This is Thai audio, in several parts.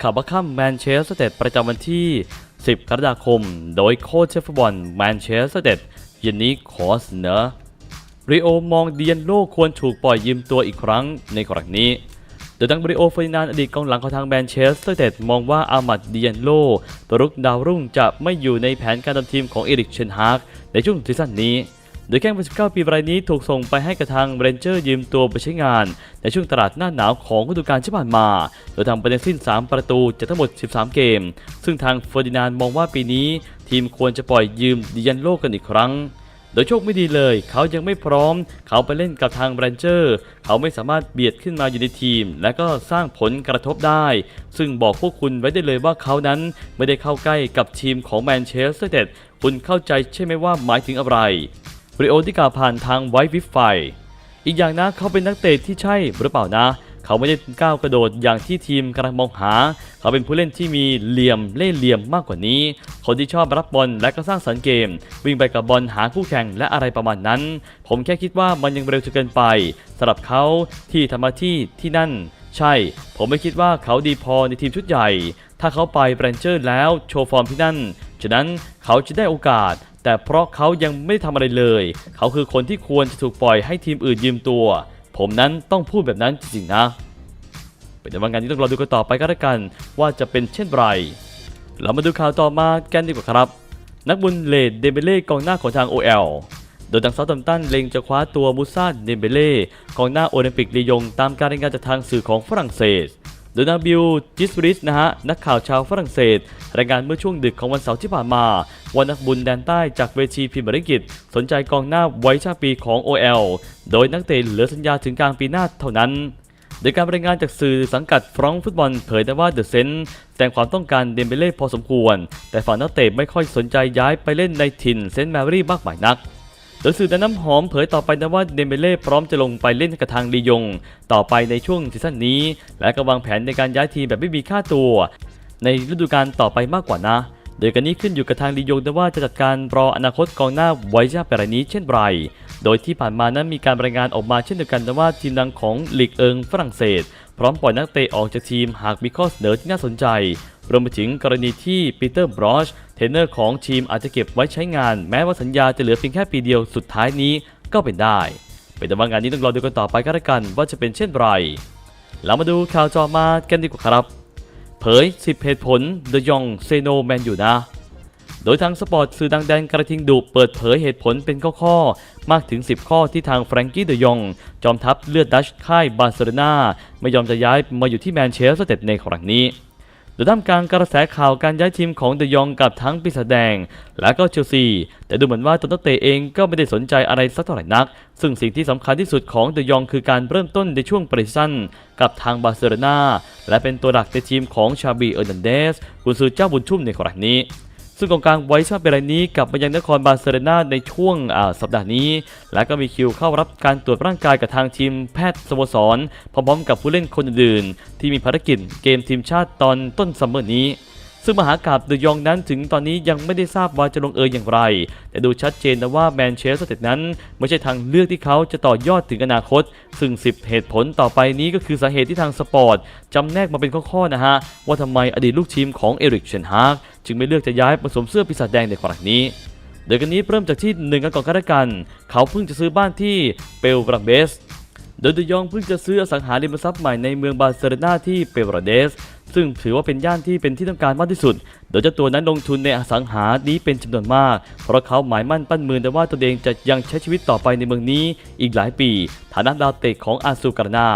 ขับข้ามแมนเชสเตอร์ประจำวันที่ 10 กรกฎาคม โดยโค้ชเชฟฟุตบอลแมนเชสเตอร์เย็นนี้ขอเสนอริโอมองเดียนโลควรถูกปล่อยยืมตัวอีกครั้งในกรณีนี้โดยทางบริโอเฟอร์ดินานอดีตกองหลังของทางแมนเชสเตอร์เตดมองว่าอามัดเดียนโลตัวรุกดาวรุ่งจะไม่อยู่ในแผนการทำทีมของเอริกเชนฮากในช่วงซีซั่นนี้ ดยแข้งวัย19 ปีรายนี้ถูกส่งไปให้กับทางเรนเจอร์ยืมตัวไปใช้งาน ในช่วงตลาดหน้าหนาวของฤดูกาลที่ผ่านมา โดยทำไปทั้งสิ้น 3 ประตูจากทั้งหมด 13 เกม ซึ่งทางเฟอร์ดินานมองว่าปีนี้ ทีมควรจะปล่อยยืมดียนโลกันอีกครั้งโดยโชคไม่ดีเลย เขายังไม่พร้อม เขาไปเล่นกับทางแบรนเจอร์ เขาไม่สามารถเบียดขึ้นมาอยู่ในทีม และก็สร้างผลกระทบได้ ซึ่งบอกพวกคุณไว้ได้เลยว่าเขานั้นไม่ได้เข้าใกล้กับทีมของแมนเชสเตอร์เดคุณเข้าใจใช่ไหมว่าหมายถึงอะไร ริโอที่กล่าวผ่านทางไวท์วิฟไฟ อีกอย่างนะเขาเป็นนักเตะที่ใช่หรือเปล่านะ เขาไม่ได้ก้าวกระโดดอย่างที่ทีมกำลังมองหา เขาเป็นผู้เล่นที่มีเหลี่ยมเล่ห์เหลี่ยมมากกว่านี้ คนที่ชอบรับบอลและก็สร้างสรรค์เกม วิ่งไปกับบอลหาคู่แข่งและอะไรประมาณนั้น ผมแค่คิดว่ามันยังเร็วจนเกินไปสำหรับเขาที่ทำหน้าที่ที่นั่น ใช่ ผมไม่คิดว่าเขาดีพอในทีมชุดใหญ่ ถ้าเขาไปแบรนเจอร์แล้วโชว์ฟอร์มที่นั่นฉะนั้นเขาจะได้โอกาส แต่เพราะเขายังไม่ได้ทำอะไรเลย เขาคือคนที่ควรจะถูกปล่อยให้ทีมอื่นยืมตัว ผมนั้นต้องพูดแบบนั้นจริงๆนะเป็นแต่ว่างานนี้ต้องรอดูกันต่อไปก็แล้วกัน ว่าจะเป็นเช่นไร เรามาดูข่าวต่อมากันดีกว่าครับ นักบุญเลดเดเบเล่กองหน้าของทาง OL โดยทางเซาท์แฮมตันเล็งจะคว้าตัวมูซาเดเบเล่กองหน้าโอลิมปิกลียงตามการรายงานจากทางสื่อของฝรั่งเศส โดยนาบิลจิสบริสนะฮะนักข่าวชาวฝรั่งเศสรายงานเมื่อช่วงดึกของวันเสาร์ที่ผ่านมาว่านักบุญแดนใต้จากเวทีพรีเมียร์ลีกสนใจกองหน้าไว้ชาปีของ OL โดยนักเตะเหลือสัญญาถึงกลางปีหน้าเท่านั้นโดยการรายงานจากสื่อสังกัดฟรองก์ฟุตบอลเผยได้ว่าเดอะเซนแสดงความต้องการเดมเบเล่พอสมควร แต่ฝั่งนักเตะไม่ค่อยสนใจย้ายไปเล่นในถิ่นเซนต์แมรี่มากมายนัก โดยสื่อดนน้ำหอมเผยต่อไปนะว่าเดมเบเล่พร้อมจะลงไปเล่นกับทางลียง ต่อไปในช่วงซีซั่นนี้ และก็วางแผนในการย้ายทีมแบบไม่มีค่าตัว ในฤดูกาลต่อไปมากกว่านะ โดยกันนี้ขึ้นอยู่กับทางลียงนะว่าจะจัดการรออนาคตกองหน้าไว้ชาเปรายนี้เช่นไร โดยที่ผ่านมานั้นมีการรายงานออกมาเช่นเดียวกันนะว่าทีมดังของลีกเอิงฝรั่งเศส พร้อมปล่อยนักเตะออกจากทีมหากมีข้อเสนอที่น่าสนใจ รวมไปถึงกรณีที่ปีเตอร์บรอชเทรนเนอร์ของทีมอาจจะเก็บไว้ใช้งานแม้ว่าสัญญาจะเหลือเพียงแค่ปีเดียวสุดท้ายนี้ก็เป็นได้ เป็นแต่ว่างานนี้ต้องรอดูกันต่อไปก็แล้วกันว่าจะเป็นเช่นไรเรามาดูข่าวจอมากันดีกว่าครับ เผย 10 เหตุผลเดยองเซโนแมนอยู่นะ โดยทางสปอร์ตสื่อดังแดนกระทิงดุเปิดเผยเหตุผลเป็นข้อๆ มากถึง 10 ข้อที่ทางแฟรงกี้เดยอง จอมทัพเลือดดัชค่ายบาร์เซโลนาไม่ยอมจะย้ายมาอยู่ที่แมนเชสเตอร์ในครั้งนี้ โดยท่ามกลางกระแสข่าวการย้ายทีมของเดยองกับทั้งปีศาจแดง และก็เชลซี แต่ดูเหมือนว่าตัวนักเตะเองก็ไม่ได้สนใจอะไรสักเท่าไหร่นัก ซึ่งสิ่งที่สำคัญที่สุดของเดยองคือการเริ่มต้นในช่วงปริซันกับทางบาร์เซโลนาและเป็นตัวหลักในทีมของชาบีเออร์นันเดสกุนซือเจ้าบุญชุ่มในครั้งนี้ ซึ่งกองกลางไว้ชาเปรายนี้กลับมายังนครบาร์เซโลนาในช่วงอ่าสัปดาห์นี้ และก็มีคิวเข้ารับการตรวจร่างกายกับทางทีมแพทย์สโมสรพร้อมๆกับผู้เล่นคนอื่นๆที่มีภารกิจเกมทีมชาติตอนต้นซัมเมอร์นี้ ซึ่งมหากาบเดยองนั้นถึงตอนนี้ยังไม่ได้ทราบว่าจะลงเอยอย่างไร แต่ดูชัดเจนนะว่าแมนเชสเตอร์นั้น ไม่ใช่ทางเลือกที่เขาจะต่อยอดถึงอนาคต ซึ่ง 10 เหตุผลต่อไปนี้ก็คือสาเหตุที่ทางสปอร์ตจำแนกมาเป็นข้อๆนะฮะ ว่าทำไมอดีตลูกทีมของเอริกเชนฮากจึงไม่เลือกจะย้ายผสมเสื้อปีศาจแดงในครั้งนี้โดยกันนี้เริ่มจากที่หนึ่งกันก่อนก็แล้วกัน เขาเพิ่งจะซื้อบ้านที่เปลบราเบสโดยเดยองเพิ่งจะซื้ออสังหาริมทรัพย์ใหม่ในเมืองบาร์เซโลนาที่เปโรเดส ซึ่งถือว่าเป็นย่านที่เป็นที่ต้องการมากที่สุด โดยเจ้าตัวนั้นลงทุนในอสังหานี้เป็นจำนวนมาก เพราะเขาหมายมั่นปั้นมือแต่ว่าตัวเองจะยังใช้ชีวิตต่อไปในเมืองนี้อีกหลายปี ฐานะดาวเตะของอาซูการนา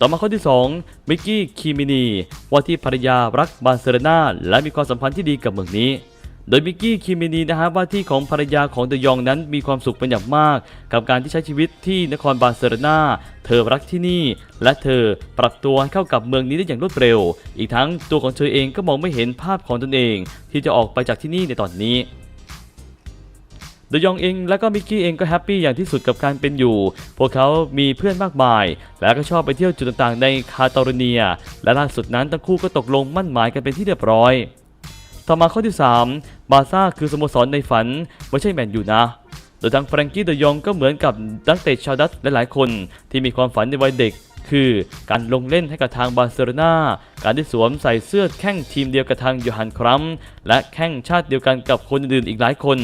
ต่อมาข้อที่ 2 มิกกี้ คีมินี ว่าที่ภรรยารักบาร์เซโลนาและมีความสัมพันธ์ที่ดีกับเมืองนี้ โดยมิกกี้คีมินีนะฮะว่าที่ของภรรยาของเดยองนั้นมีความสุขเป็นอย่างมาก กับการที่ใช้ชีวิตที่นครบาร์เซโลนาเธอรักที่นี่ และเธอปรับตัวให้เข้ากับเมืองนี้ได้อย่างรวดเร็ว อีกทั้งตัวของเธอเองก็มองไม่เห็นภาพของตนเอง ที่จะออกไปจากที่นี่ในตอนนี้เดยองเองและก็มิกกี้เองก็แฮปปี้อย่างที่สุดกับการเป็นอยู่ พวกเขามีเพื่อนมากมาย และก็ชอบไปเที่ยวจุดต่างๆในคาตาโรเนีย และล่าสุดนั้นทั้งคู่ก็ตกลงมั่นหมายกันเป็นที่เรียบร้อย ต่อมาข้อที่ 3 บาซ่าคือสโมสรในฝัน ไม่ใช่แมนยูนะ โดยทางแฟรงกี้เดยองก็เหมือนกับนักเตะชาวดัตช์หลายๆ คนที่มีความฝันในวัยเด็ก คือการลงเล่นให้กับทางบาร์เซโลนาการที่สวมใส่เสื้อแข้งทีมเดียวกับทางโยฮันครัมและแข้งชาติเดียวกันกับคนอื่นอีกหลายคน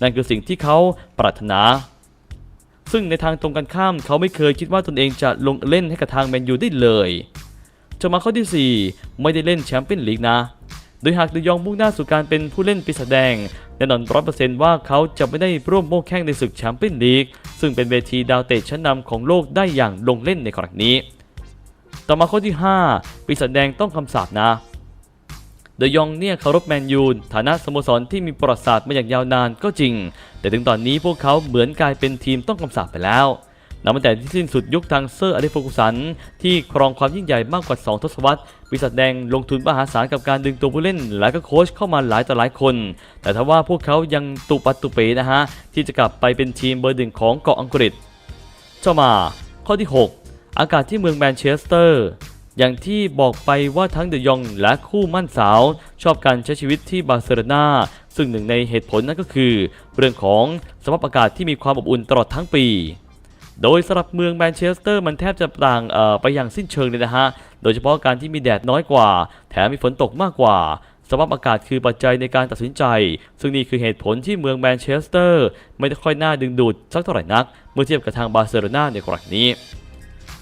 นั่นคือสิ่งที่เขาปรารถนาซึ่งในทางตรงกันข้ามเขาไม่เคยคิดว่าตนเองจะลงเล่นให้กับทางแมนยูได้เลย จะมาข้อที่ 4 ไม่ได้เล่นแชมเปี้ยนลีกนะ โดยหากเดยองมุ่งหน้าสู่การเป็นผู้เล่นปีศาจแดงแน่นอนร้อยเปอร์เซนต์ว่าเขาจะไม่ได้ร่วมโม้แข่งในศึกแชมเปี้ยนลีก ซึ่งเป็นเวทีดาวเตะชั้นนำของโลกได้อย่างลงเล่นในครั้งนี้ ต่อมาข้อที่ 5 ปีศาจแดงต้องคำสาปนะเดยองเนี่ยเคารพแมนยูฐานะสโมสรที่มีประวัติศาสตร์มาอย่างยาวนานก็จริง แต่ถึงตอนนี้พวกเขาเหมือนกลายเป็นทีมต้องคำสาปไปแล้ว นับตั้งแต่ที่สิ้นสุดยุคทางเซอร์อเดฟกุสัน ที่ครองความยิ่งใหญ่มากกว่า 2 ทศวรรษปีศาจแดงลงทุนมหาศาลกับการดึงตัวผู้เล่น และก็โค้ชเข้ามาหลายต่อหลายคน แต่ทว่าพวกเขายังตุปัตตุเปนะฮะ ที่จะกลับไปเป็นทีมเบอร์หนึ่งของเกาะอังกฤษต่อมาข้อที่ 6 อากาศที่เมืองแมนเชสเตอร์อย่างที่บอกไปว่าทั้งเดยองและคู่มั่นสาว ชอบการใช้ชีวิตที่บาร์เซโลนาซึ่งหนึ่งในเหตุผลนั่นก็คือ เรื่องของสภาพอากาศที่มีความอบอุ่นตลอดทั้งปี โดยสำหรับเมืองแมนเชสเตอร์มันแทบจะต่างไปอย่างสิ้นเชิงเลยนะฮะ โดยเฉพาะการที่มีแดดน้อยกว่า แถมมีฝนตกมากกว่า สภาพอากาศคือปัจจัยในการตัดสินใจ ซึ่งนี่คือเหตุผลที่เมืองแมนเชสเตอร์ ไม่ได้ค่อยน่าดึงดูดสักเท่าไหร่นัก เมื่อเทียบกับทางบาร์เซโลนาในกรณีนี้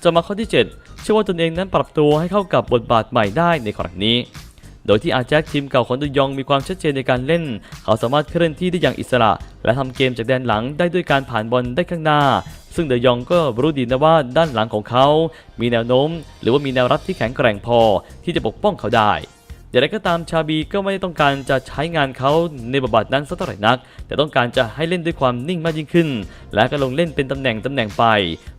จะมาข้อที่ 7 เชื่อว่าตนเองนั้นปรับตัวให้เข้ากับบทบาทใหม่ได้ในครั้งนี้โดยที่อาแจ็คทีมเก่าของดุยองมีความชัดเจนในการเล่น เขาสามารถเคลื่อนที่ได้อย่างอิสระ และทำเกมจากแดนหลังได้ด้วยการผ่านบอลได้ข้างหน้า ซึ่งเดยองก็รู้ดีนะว่าด้านหลังของเขา มีแนวโน้ม หรือว่ามีแนวรับที่แข็งแกร่งพอที่จะปกป้องเขาได้อย่างไรก็ตามชาบีก็ไม่ได้ต้องการจะใช้งานเขาในบทบาทนั้นสักเท่าไหร่นัก แต่ต้องการจะให้เล่นด้วยความนิ่งมากยิ่งขึ้น และก็ลงเล่นเป็นตำแหน่งตำแหน่งไป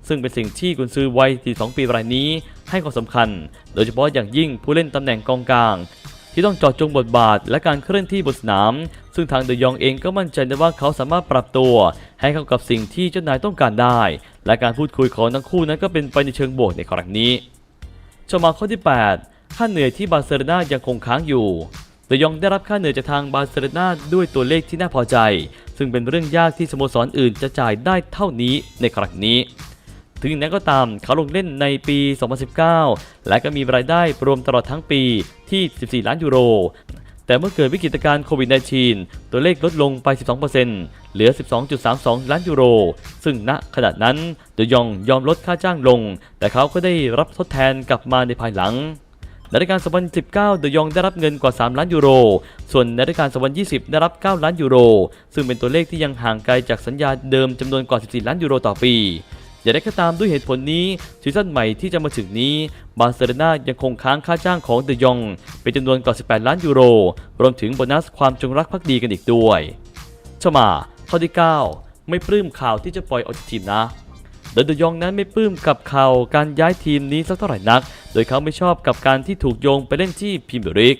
ซึ่งเป็นสิ่งที่กุนซือวัย 42 ปีรายนี้ให้ความสำคัญ โดยเฉพาะอย่างยิ่งผู้เล่นตำแหน่งกองกลาง ที่ต้องเจอดจงบทบาท และการเคลื่อนที่บนสนาม ซึ่งทางเดยองเองก็มั่นใจนะว่าเขาสามารถปรับตัว ให้เข้ากับสิ่งที่เจ้านายต้องการได้ และการพูดคุยของทั้งคู่นั้นก็เป็นไปในเชิงบวกในครั้งนี้จมาข้อที่ 8 ค่าเหนื่อยที่บาร์เซโลนายังคงค้างอยู่เดยองได้รับค่าเหนื่อยจากทางบาร์เซโลนาด้วยตัวเลขที่น่าพอใจ ซึ่งเป็นเรื่องยากที่สโมสรอื่นจะจ่ายได้เท่านี้ในครั้งนี้ ถึงอย่างนั้นก็ตามเขาลงเล่นในปี 2019 และก็มีรายได้รวมตลอดทั้งปีที่ 14 ล้านยูโร แต่เมื่อเกิดวิกฤตการณ์โควิด -19 ตัวเลขลดลงไป 12%เหลือ 12.32 ล้านยูโร ซึ่งณขณะนั้นเดยองยอมลดค่าจ้างลง แต่เขาก็ได้รับทดแทนกลับมาในภายหลังในรายการ 2019 เดยองได้รับเงินกว่า 3 ล้านยูโร ส่วนในรายการ 2020 ได้รับ 9 ล้านยูโร ซึ่งเป็นตัวเลขที่ยังห่างไกลจากสัญญาเดิมจำนวนกว่า 14 ล้านยูโรต่อปี อย่างไรก็ตามด้วยเหตุผลนี้ซีซั่นใหม่ที่จะมาถึงนี้บาร์เซโลนายังคงค้างค่าจ้างของเดยอง เป็นจำนวนกว่า18 ล้านยูโร รวมถึงโบนัสความจงรักภักดีกันอีกด้วยชมาข้อที่ 9 ไม่ปลื้มข่าวที่จะปล่อยออกจากทีมนะโดยเดยองนั้นไม่ปลื้มกับข่าวการย้ายทีมนี้สักเท่าไหร่นัก โดยเขาไม่ชอบกับการที่ถูกโยงไปเล่นที่พรีเมียร์ลีก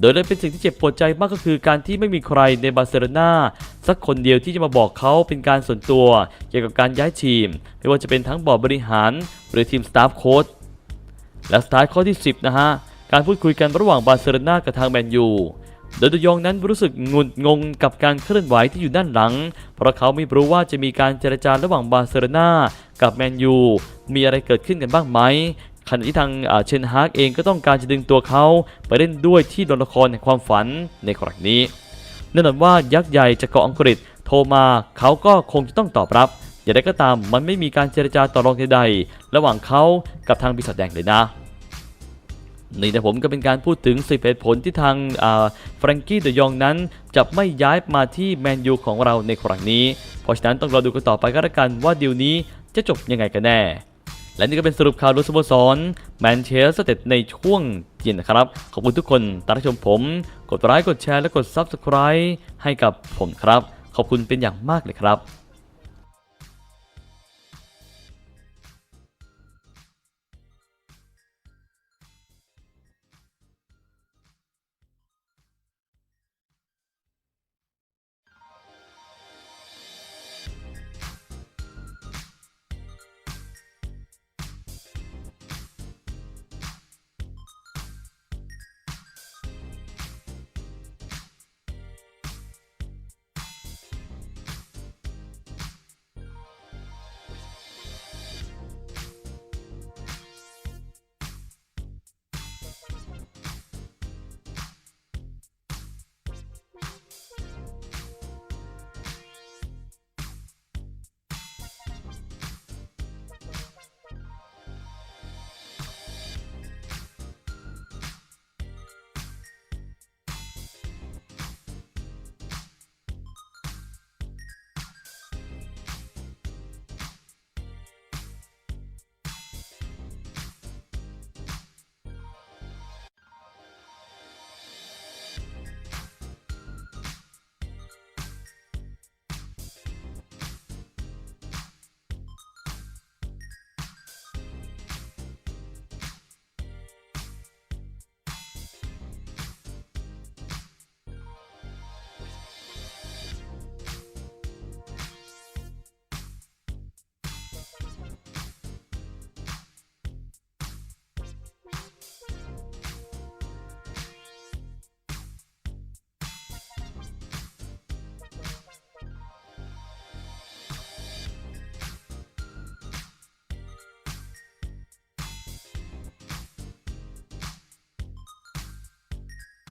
โดยเลยเป็นสิ่งที่เจ็บปวดใจมากก็คือการที่ไม่มีใครในบาร์เซโลนาสักคนเดียวที่จะมาบอกเขาเป็นการส่วนตัว เกี่ยวกับการย้ายทีม ไม่ว่าจะเป็นทั้งบอร์ดบริหาร หรือทีมสตาฟโค้ชและสตาร์ข้อที่ 10 นะฮะ การพูดคุยกันระหว่างบาร์เซโลนากับทางแมนยูโดยเดยองนั้นรู้สึกงุนงงกับการเคลื่อนไหวที่อยู่ด้านหลัง เพราะเขาไม่รู้ว่าจะมีการเจรจาระหว่างบาร์เซโลนากับแมนยูมีอะไรเกิดขึ้นกันบ้างไหม ขณะที่ทางเชนฮากเองก็ต้องการจะดึงตัวเขาไปเล่นด้วยที่ดนละครแห่งความฝันในครั้งนี้แน่นอนว่ายักษ์ใหญ่จากเกาะอังกฤษโทรมาเขาก็คงจะต้องตอบรับ อย่างไรก็ตามมันไม่มีการเจรจาต่อรองใดๆระหว่างเขากับทางปีศาจแดงเลยนะนี่นะผมก็เป็นการพูดถึงสิบเหตุผลที่ทางแฟรงกี้เดยองนั้น จะไม่ย้ายมาที่แมนยูของเราในครั้งนี้ เพราะฉะนั้นต้องรอดูกันต่อไปก็แล้วกันว่าดีลนี้จะจบยังไงกันแน่ และนี่ก็เป็นสรุปข่าวรถสโมสรแมนเชสเตอร์ในช่วงเย็นนะครับ ขอบคุณทุกคนตามรับชมผม กดไลค์กดแชร์และกด Subscribe ให้กับผมครับ ขอบคุณเป็นอย่างมากเลยครับ